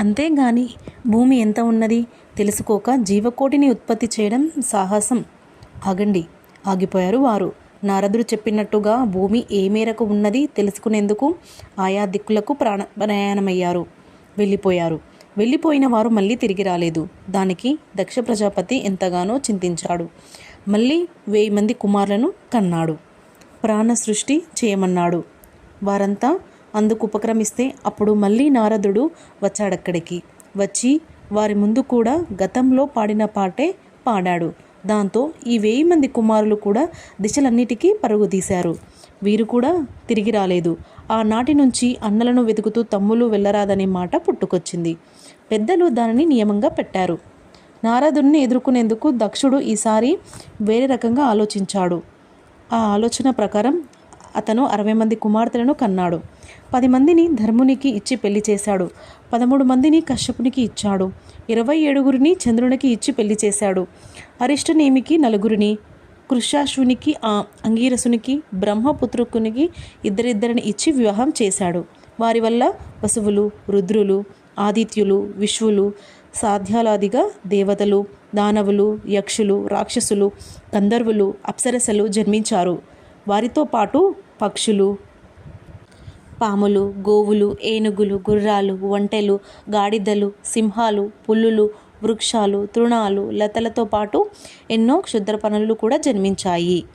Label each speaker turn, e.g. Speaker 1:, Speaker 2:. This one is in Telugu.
Speaker 1: అంతేగాని భూమి ఎంత ఉన్నది తెలుసుకోక జీవకోటిని ఉత్పత్తి చేయడం సాహసం. ఆగండి. ఆగిపోయారు వారు. నారదుడు చెప్పినట్టుగా భూమి ఏ మేరకు ఉన్నది తెలుసుకునేందుకు ఆయా దిక్కులకు ప్రాణ ప్రయాణమయ్యారు వెళ్ళిపోయారు. వెళ్ళిపోయిన వారు మళ్ళీ తిరిగి రాలేదు. దానికి దక్ష ప్రజాపతి ఎంతగానో చింతించాడు. మళ్ళీ వెయ్యి మంది కుమారులను కన్నాడు. ప్రాణ సృష్టి చేయమన్నాడు. వారంతా అందుకు ఉపక్రమిస్తే అప్పుడు మళ్ళీ నారదుడు వచ్చాడక్కడికి. వచ్చి వారి ముందు కూడా గతంలో పాడిన పాటే పాడాడు. దాంతో ఈ వెయ్యి మంది కుమారులు కూడా దిశలన్నిటికీ పరుగు తీశారు. వీరు కూడా తిరిగి రాలేదు. ఆనాటి నుంచి అన్నలను వెతుకుతూ తమ్ములు వెళ్ళరాదనే మాట పుట్టుకొచ్చింది. పెద్దలు దానిని నియమంగా పెట్టారు. నారదుడిని ఎదుర్కొనేందుకు దక్షుడు ఈసారి వేరే రకంగా ఆలోచించాడు. ఆ ఆలోచన ప్రకారం అతను అరవై మంది కుమార్తెలను కన్నాడు. పది మందిని ధర్మునికి ఇచ్చి పెళ్ళి చేశాడు. పదమూడు మందిని కశ్యపునికి ఇచ్చాడు. ఇరవై ఏడుగురిని చంద్రునికి ఇచ్చి పెళ్ళి చేశాడు. అరిష్టనేమికి నలుగురిని కృషాశ్వునికి ఆ అంగీరసునికి బ్రహ్మపుత్రుకునికి ఇద్దరిద్దరిని ఇచ్చి వివాహం చేశాడు. వారి వల్ల వసువులు రుద్రులు ఆదిత్యులు విశ్వులు సాధ్యాలాదిగా దేవతలు దానవులు యక్షులు రాక్షసులు గంధర్వులు అప్సరసలు జన్మించారు. వారితో పాటు పక్షులు పాములు గోవులు ఏనుగులు గుర్రాలు ఒంటెలు గాడిదలు సింహాలు పుల్లులు వృక్షాలు తృణాలు లతలతో పాటు ఎన్నో క్షుద్ర పనులు కూడా జన్మించాయి.